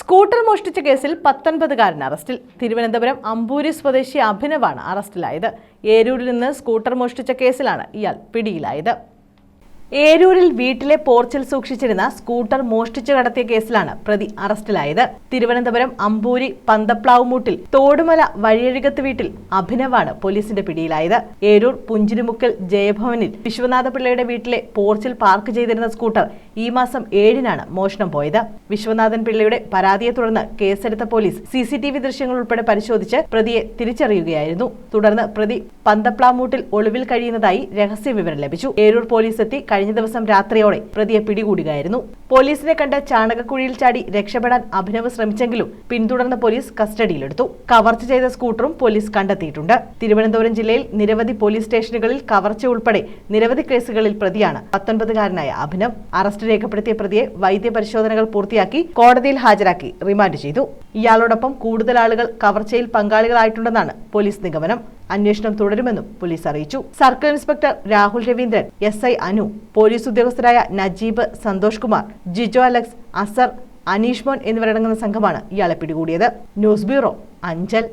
Scooter മോഷ്ടിച്ച കേസിൽ പത്തൊൻപതുകാരൻ അറസ്റ്റിൽ. തിരുവനന്തപുരം അമ്പൂരി സ്വദേശി അഭിനവാണ് അറസ്റ്റിലായത്. ഏരൂരിൽ നിന്ന് സ്കൂട്ടർ മോഷ്ടിച്ച കേസിലാണ് ഇയാൾ പിടിയിലായത്. ഏരൂരിൽ വീട്ടിലെ പോർച്ചിൽ സൂക്ഷിച്ചിരുന്ന സ്കൂട്ടർ മോഷ്ടിച്ചു കടത്തിയ കേസിലാണ് പ്രതി അറസ്റ്റിലായത്. തിരുവനന്തപുരം അമ്പൂരി പന്തപ്ലാവുമൂട്ടിൽ തോടുമല വഴിയഴുകത്ത് വീട്ടിൽ അഭിനവാണ് പോലീസിന്റെ പിടിയിലായത്. ഏരൂർ പുഞ്ചിരിമുക്കൽ ജയഭവനിൽ വിശ്വനാഥപിള്ളയുടെ വീട്ടിലെ പോർച്ചിൽ പാർക്ക് ചെയ്തിരുന്ന സ്കൂട്ടർ ഈ മാസം ഏഴിനാണ് മോഷണം പോയത്. വിശ്വനാഥൻ പിള്ളയുടെ പരാതിയെ തുടർന്ന് കേസെടുത്ത police C C T V ദൃശ്യങ്ങൾ ഉൾപ്പെടെ പരിശോധിച്ച് പ്രതിയെ തിരിച്ചറിയുകയായിരുന്നു. തുടർന്ന് പ്രതി പന്തപ്ലാമൂട്ടിൽ ഒളിവിൽ കഴിയുന്നതായി രഹസ്യ വിവരം ലഭിച്ചു. ഏരൂർ പോലീസ് എത്തി കഴിഞ്ഞ ദിവസം രാത്രിയോടെ പ്രതിയെ പിടികൂടുകയായിരുന്നു. പോലീസിനെ കണ്ട ചാണകക്കുഴിയിൽ ചാടി രക്ഷപ്പെടാൻ അഭിനവ് ശ്രമിച്ചെങ്കിലും പിന്തുടർന്ന പോലീസ് കസ്റ്റഡിയിലെടുത്തു. കവർച്ച ചെയ്ത സ്കൂട്ടറും പോലീസ് കണ്ടെത്തിയിട്ടുണ്ട്. തിരുവനന്തപുരം ജില്ലയിൽ നിരവധി പോലീസ് സ്റ്റേഷനുകളിൽ കവർച്ച ഉൾപ്പെടെ നിരവധി കേസുകളിൽ പ്രതിയാണ് പത്തൊൻപതുകാരനായ അഭിനവ്. അറസ്റ്റ് രേഖപ്പെടുത്തിയ പ്രതിയെ വൈദ്യപരിശോധനകൾ പൂർത്തിയാക്കി കോടതിയിൽ ഹാജരാക്കി റിമാൻഡ് ചെയ്തു. ഇയാളോടൊപ്പം കൂടുതൽ ആളുകൾ കവർച്ചയിൽ പങ്കാളികളായിട്ടുണ്ടെന്നാണ് പോലീസ് നിഗമനം. അന്വേഷണം തുടരുമെന്നും പോലീസ് അറിയിച്ചു. Circle inspector Rahul Raveendran S I Anu police ഉദ്യോഗസ്ഥരായ Najeeb Santhosh Kumar Jijo Alex Azar Aneesh Mon എന്നിവരടങ്ങുന്ന സംഘമാണ് ഇയാളെ പിടികൂടിയത്. News bureau Anchal.